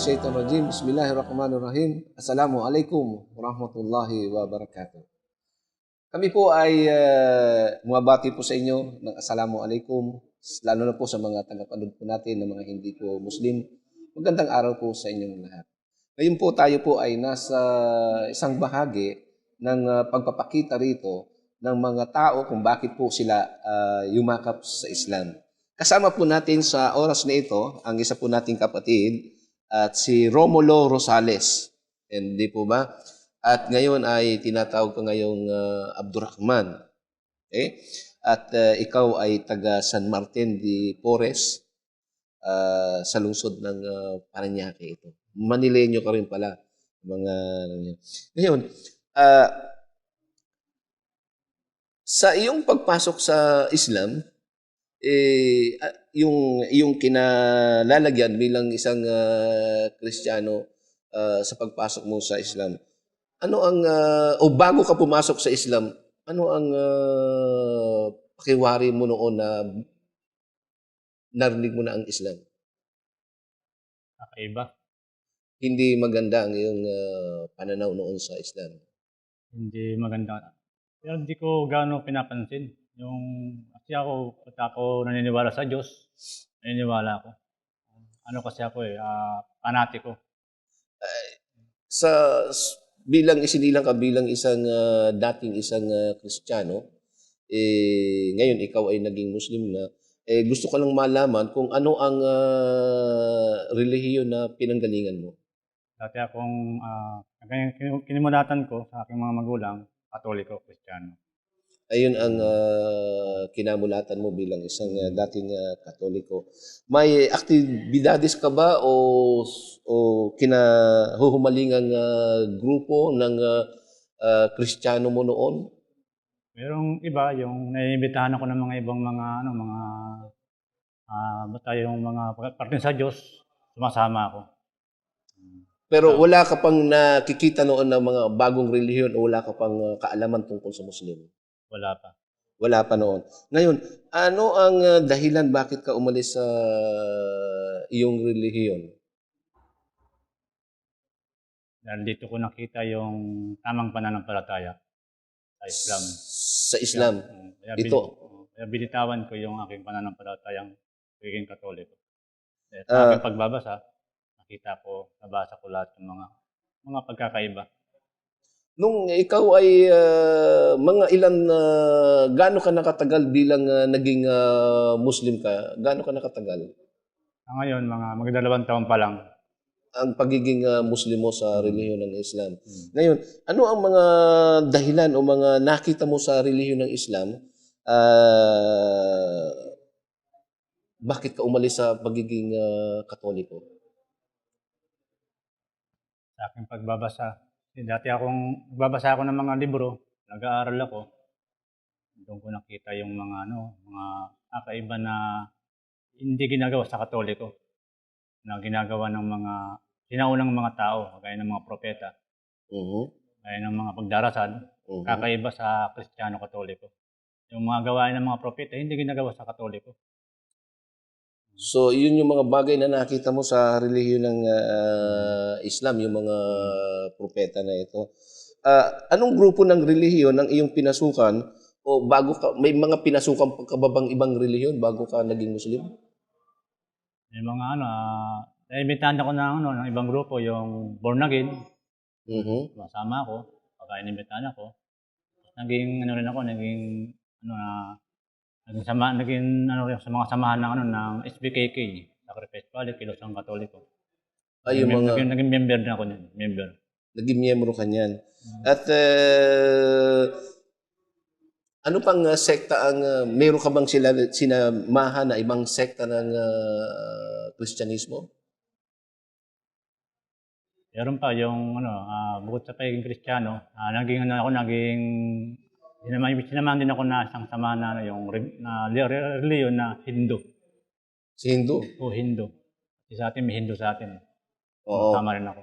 Minasyaitan rajim. Bismillahirrahmanirrahim. Assalamualaikum warahmatullahi wabarakatuh. Kami po ay uh, mabati po sa inyo ng Assalamualaikum, lalo na po sa mga tagapanood po natin na mga hindi po Muslim. Magandang araw po sa inyong lahat. Ngayon po tayo po ay nasa isang bahagi ng uh, pagpapakita rito ng mga tao kung bakit po sila uh, yumakap sa Islam. Kasama po natin sa oras na ito ang isa po nating kapatid at si Romulo Rosales. Hindi po ba? At ngayon ay tinatawag ko ngayong uh, Abdurrahman. Okay? At uh, ikaw ay taga San Martin de Porres uh, sa lungsod ng uh, Paranaque ito. Manileño ka rin pala. Mga, ngayon, uh, sa iyong pagpasok sa Islam, eh, yung, yung kinalalagyan bilang isang uh, Kristiyano uh, sa pagpasok mo sa Islam, ano ang, uh, o bago ka pumasok sa Islam, ano ang uh, pakiwari mo noon na narinig mo na ang Islam? Kakaiba. Hindi maganda ang iyong uh, pananaw noon sa Islam. Hindi maganda. Pero hindi ko gaano pinapansin. Yung, kasi ako, pag ako naniniwala sa Diyos, naniniwala ako. Ano kasi ako eh, uh, panatiko. Uh, sa bilang isinilang ka bilang isang uh, dating isang uh, Kristiyano, eh, ngayon ikaw ay naging Muslim na, eh, gusto ko lang malaman kung ano ang uh, relihiyon na pinanggalingan mo. Dati akong, uh, kinimulatan ko sa aking mga magulang, Katoliko, Kristiyano. Ayun ang uh, kinamulatan mo bilang isang uh, dating uh, Katoliko. May aktibidades ka ba o o kinahuhumalingang uh, grupo ng uh, uh, Kristiyano mo noon? Merong iba, yung naiimbitahan ako ng mga ibang mga ano, mga uh, basta yung mga parte sa Diyos, sumasama ako. Pero wala ka pang nakikita noon ng mga bagong relihiyon o wala ka pang kaalaman tungkol sa Muslim? Wala pa. Wala pa noon. Ngayon, ano ang uh, dahilan bakit ka umalis sa uh, iyong relihiyon? Dahil dito ko nakita yung tamang pananampalataya sa Islam. Sa Islam? Kaya, dito? Kaya binitawan ko yung aking pananampalatayang pagiging katoliko. Kaya sa uh, aking pagbabasa, nakita ko, nabasa ko lahat ng mga mga pagkakaiba. Nung ikaw ay uh, mga ilan na uh, gaano ka nakatagal bilang uh, naging uh, Muslim ka? Gaano ka nakatagal? Sa ngayon, mga magdalawang taon pa lang. Ang pagiging uh, Muslim mo sa relihiyon ng Islam. Hmm. Ngayon, ano ang mga dahilan o mga nakita mo sa relihiyon ng Islam? Uh, bakit ka umalis sa pagiging uh, Katoliko? Sa aking pagbabasa, kasi dati akong, nagbabasa ako ng mga libro, nag-aaral ako. Doon ko nakita yung mga ano, mga kakaiba na hindi ginagawa sa Katoliko. Na ginagawa ng mga sinaunang mga tao, kagaya ng mga propeta. Uh-huh. Kagaya ng mga pagdarasal, uh-huh. kakaiba sa Kristiyano Katoliko. Yung mga gawain ng mga propeta, hindi ginagawa sa Katoliko. So, yun yung mga bagay na nakita mo sa relihiyon ng uh, Islam, yung mga propeta na ito. Uh, anong grupo ng relihiyon ang iyong pinasukan o bago ka, may mga pinasukan pagkababang ibang relihiyon bago ka naging Muslim? May mga ano, uh, naimitahan ako ng, ano, ng ibang grupo, yung born again. Mm-hmm. Masama ako, pagka inimitahan ako. Naging, ano rin ako, naging, ano na, uh, Naging, sama, naging ano, sa mga samahan ng, ano, ng SBKK, Sacrifice Valley, Kilosang Katoliko. Ay, yung mga... Naging, naging member na ako niyan, member. Naging miyembro ka niyan. Hmm. At uh, ano pang uh, sekta ang uh, meron ka bang sila sinamahan na ibang sekta ng uh, Kristyanismo? Meron pa yung ano, uh, bukod sa pagiging Kristiyano, uh, naging ano ako naging Sinamahan, sinamahan din ako na isang sama na ano, yung na reliyon na Hindu. Si Hindu? O Hindu. Kasi sa atin, may Hindu sa atin. Oo. Tama rin ako.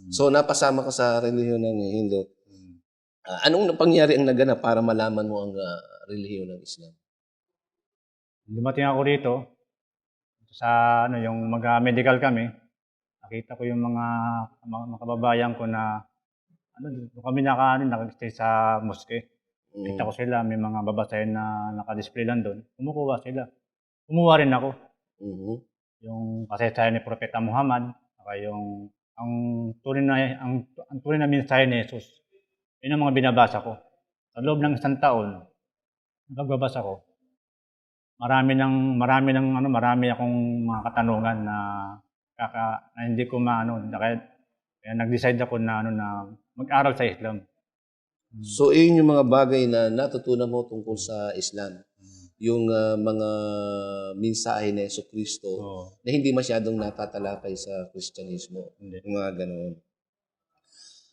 Hmm. So, napasama ka sa reliyon ng Hindu. Hmm. Uh, anong pangyari ang naganap para malaman mo ang uh, relihiyon ng Islam? Dumating ako rito sa ano yung mag-medical kami. nakita ko yung mga, mga, kababayan ko na ano, doon kami naka, ano, nakastay sa mosque. Mm. Kita ko sila, may mga babasahin na naka-display lang doon. Kumukuha sila. Kumuha rin ako. Mhm. Yung kasaysayan ni Propeta Muhammad, saka yung ang tunay na ang, ang tunay na mensahe ni Jesus. Yun ang mga binabasa ko. Sa loob ng isang taon, nagbabasa ko. Marami ng marami ng ano, marami akong mga katanungan na kaka na hindi ko maano, kaya, kaya nag-decide ako na ano na mag-aral sa Islam. So, yun yung mga bagay na natutunan mo tungkol sa Islam. Yung ah, mga mensahe ni Yeso Kristo So, na hindi masyadong natatalakay sa Kristyanismo. hindi. Yung mga ganoon.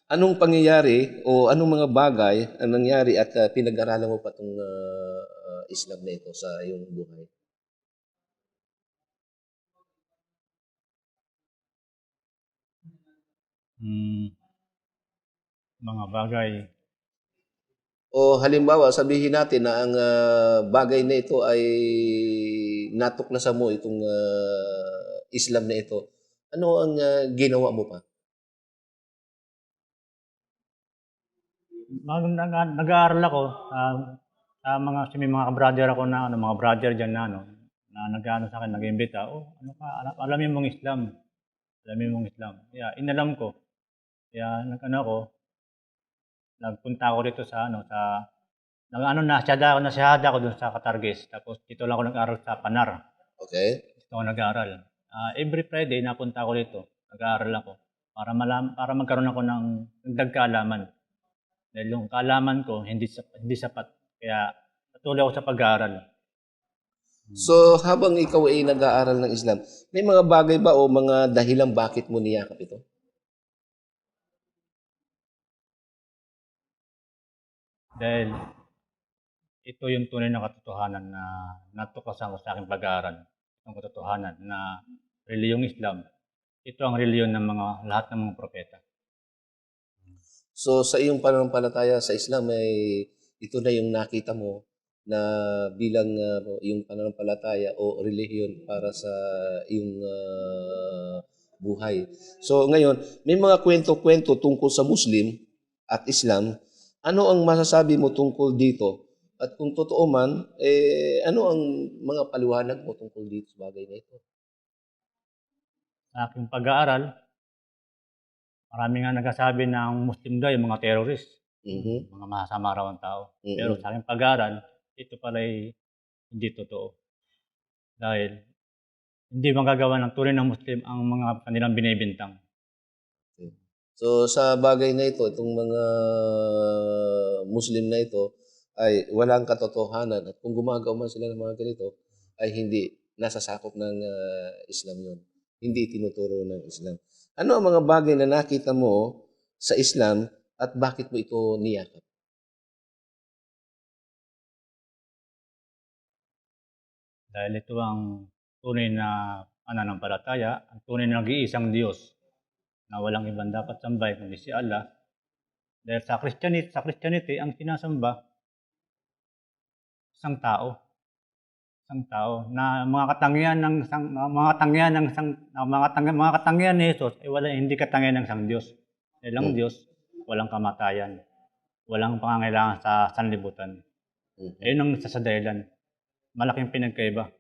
Anong pangyayari o anong mga bagay ang nangyari at ah, pinag-aralan mo pa itong Islam na ito sa iyong buhay? Hmm, mga bagay. O halimbawa, sabihin natin na ang ah, bagay na ito ay natuklasan mo itong ah, Islam na ito. Ano ang ah, ginawa mo pa? Mag, nag, nag-aaral ako sa, sa mga may mga brother ako na ano, mga brother diyan na ano na nag-ano sa akin, nag-imbita, oh, ano ka, alam, alamin mong Islam. Alamin mong Islam. Kaya inalam ko. Kaya nag-ano ako, nagpunta ako dito sa ano sa nag ano na siyada ako na siyada ako dun sa Katarges. Tapos dito lang ako nag-aral sa Panar. Okay? Dito ako nag-aaral. Ah, every Friday napunta ako dito. Nag-aaral ako para malam para magkaroon ako ng dagdag kaalaman. Dahil yung kaalaman ko hindi sap- hindi sapat. Kaya patuloy ako sa pag-aaral. So, habang ikaw ay nag-aaral ng Islam, may mga bagay ba o mga dahilan bakit mo niyakap ito? Dahil ito yung tunay na katotohanan na natuklasan ko sa aking pag-aaral. Itong katotohanan na reliyong Islam, ito ang reliyon ng mga lahat ng mga propeta. So, sa iyong pananampalataya sa Islam, ay ito na yung nakita mo na bilang ah, yung pananampalataya o relihiyon para sa iyong ah, buhay. So, ngayon, may mga kwento-kwento tungkol sa Muslim at Islam. Ano ang masasabi mo tungkol dito? At kung totoo man, eh, ano ang mga paliwanag mo tungkol dito sa bagay na ito? Sa aking pag-aaral, marami nga nagsasabi na ang Muslim daw yung mga terrorist, Mhm. mga masama raw ang tao. Mhm. Pero sa aking pag-aaral, ito pala ay hindi totoo. Dahil hindi magagawa ng tunay ng Muslim ang mga kanilang binibintang. So sa bagay na ito, itong mga Muslim na ito ay walang katotohanan at kung gumagawa man sila ng mga ganito ay hindi nasasakop ng ah, Islam yun. Hindi tinuturo ng Islam. Ano ang mga bagay na nakita mo sa Islam at bakit mo ito niyakap? Dahil ito ang tunay na pananampalataya, ang tunay na nag-iisang Diyos na walang ibang dapat sambay kundi si Allah. Dahil sa Christianity, sa Christianity ang sinasamba isang tao. Isang tao na mga katangian ng isang mga katangian ng isang mga katangian, mga katangian ni Jesus ay wala hindi katangian ng isang Diyos. Dahil ang Hmm. Diyos walang kamatayan. Walang pangangailangan sa sanlibutan. Mhm. Ayun ang isa sa dahilan. Malaking pinagkaiba.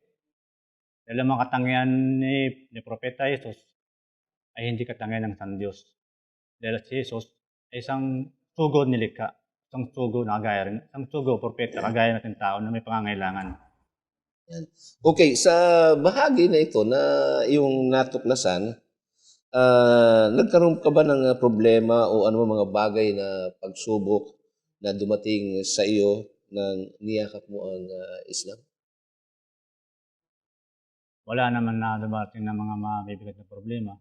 Dahil ang mga katangian ni, ni Propeta Jesus ay hindi katangian ng San Diyos. Dahil si Jesus ay isang sugo nilikha. Isang sugo na kagaya rin. Isang sugo, propeta, kagaya natin tao na may pangangailangan. Okay, sa bahagi na ito na yung natuklasan, ah, nagkaroon ka ba ng ah, problema o ano mga bagay na pagsubok na dumating sa iyo nang niyakap mo ang ah, Islam? Wala naman na dumating na mga mabibigat na problema.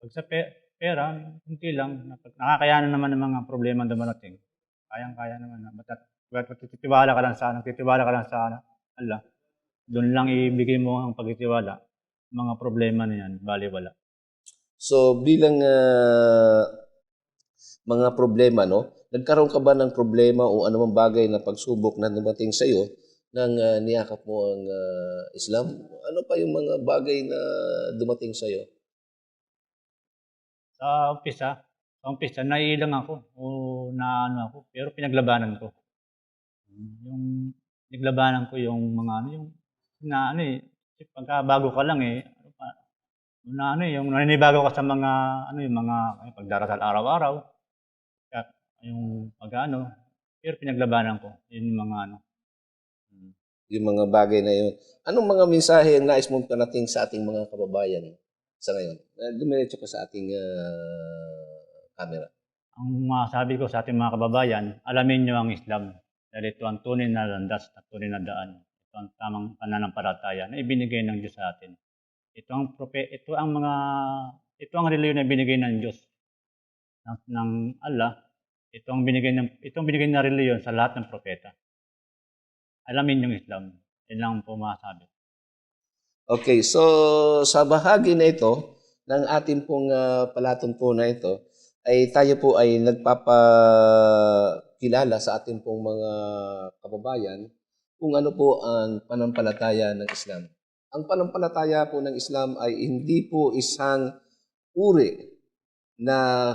Pag sa pe- pera, kunti lang. Nakakayanan naman ng mga problema na dumarating. Kayang-kaya naman. basta't magtitiwala ka lang sa nagtitiwala ka lang sa Allah. Doon lang ibigay mo ang pagtitiwala. Mga problema na yan, bali wala. So bilang ah, mga problema, no? Nagkaroon ka ba ng problema o anumang bagay na pagsubok na dumating sa iyo nang ah, niyakap mo ang ah, Islam? Ano pa yung mga bagay na dumating sa iyo? Sa umpisa, sa umpisa, naiilang ako o na ano ako, pero pinaglabanan ko. Yung pinaglabanan ko yung mga ano, yung na ano eh, pagka bago ka lang eh, ano pa, na ano eh, yung naninibago ka sa mga ano yung mga ay, pagdarasal araw-araw, kaya yung pag ano, pero pinaglabanan ko, yun yung mga ano. Yung mga bagay na yun. Anong mga mensahe ang nais mong parating sa ating mga kababayan sa ngayon? Uh, Dumiretso ka sa ating ah, camera. Ang masabi ko sa ating mga kababayan, alamin nyo ang Islam. Dahil ito ang tunay na landas at tunay na daan. Ito ang tamang pananampalataya na ibinigay ng Diyos sa atin. Ito ang prope, ito ang mga ito ang reliyon na binigay ng Diyos ng, ng Allah. Ito ang binigay ng ito ang binigay na reliyon sa lahat ng propeta. Alamin yung Islam. Yan lang po masabi. Okay, so sa bahagi na ito ng ating pong uh, palatuntunan na ito, ay tayo po ay nagpapakilala sa ating pong mga kababayan kung ano po ang panampalataya ng Islam. Ang panampalataya po ng Islam ay hindi po isang uri na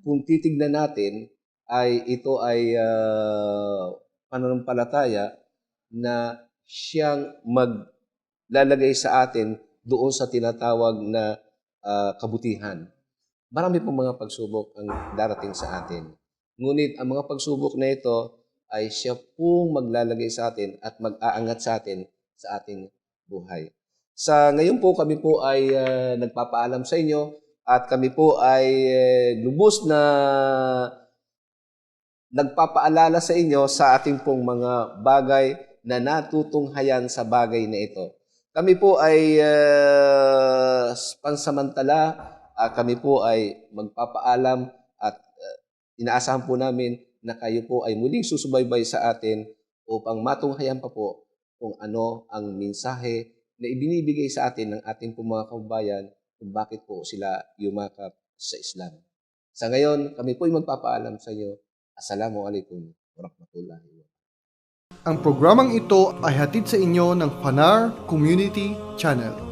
kung titignan natin ay ito ay uh, pananampalataya na siyang maglalagay sa atin doon sa tinatawag na uh, kabutihan. Marami pong mga pagsubok ang darating sa atin. Ngunit ang mga pagsubok na ito ay siya pong maglalagay sa atin at mag-aangat sa atin sa ating buhay. Sa ngayon po kami po ay uh, nagpapaalam sa inyo at kami po ay uh, lubos na nagpapaalala sa inyo sa ating pong mga bagay na natutunghayan sa bagay na ito. Kami po ay uh, pansamantala, uh, kami po ay magpapaalam at uh, inaasahan po namin na kayo po ay muling susubaybay sa atin upang matunghayan pa po kung ano ang mensahe na ibinibigay sa atin ng ating po mga kababayan kung bakit po sila yumakap sa Islam. Sa ngayon, kami po ay magpapaalam sa inyo. Assalamualaikum warahmatullahi wabarakatuh. Ang programang ito ay hatid sa inyo ng Panar Community Channel.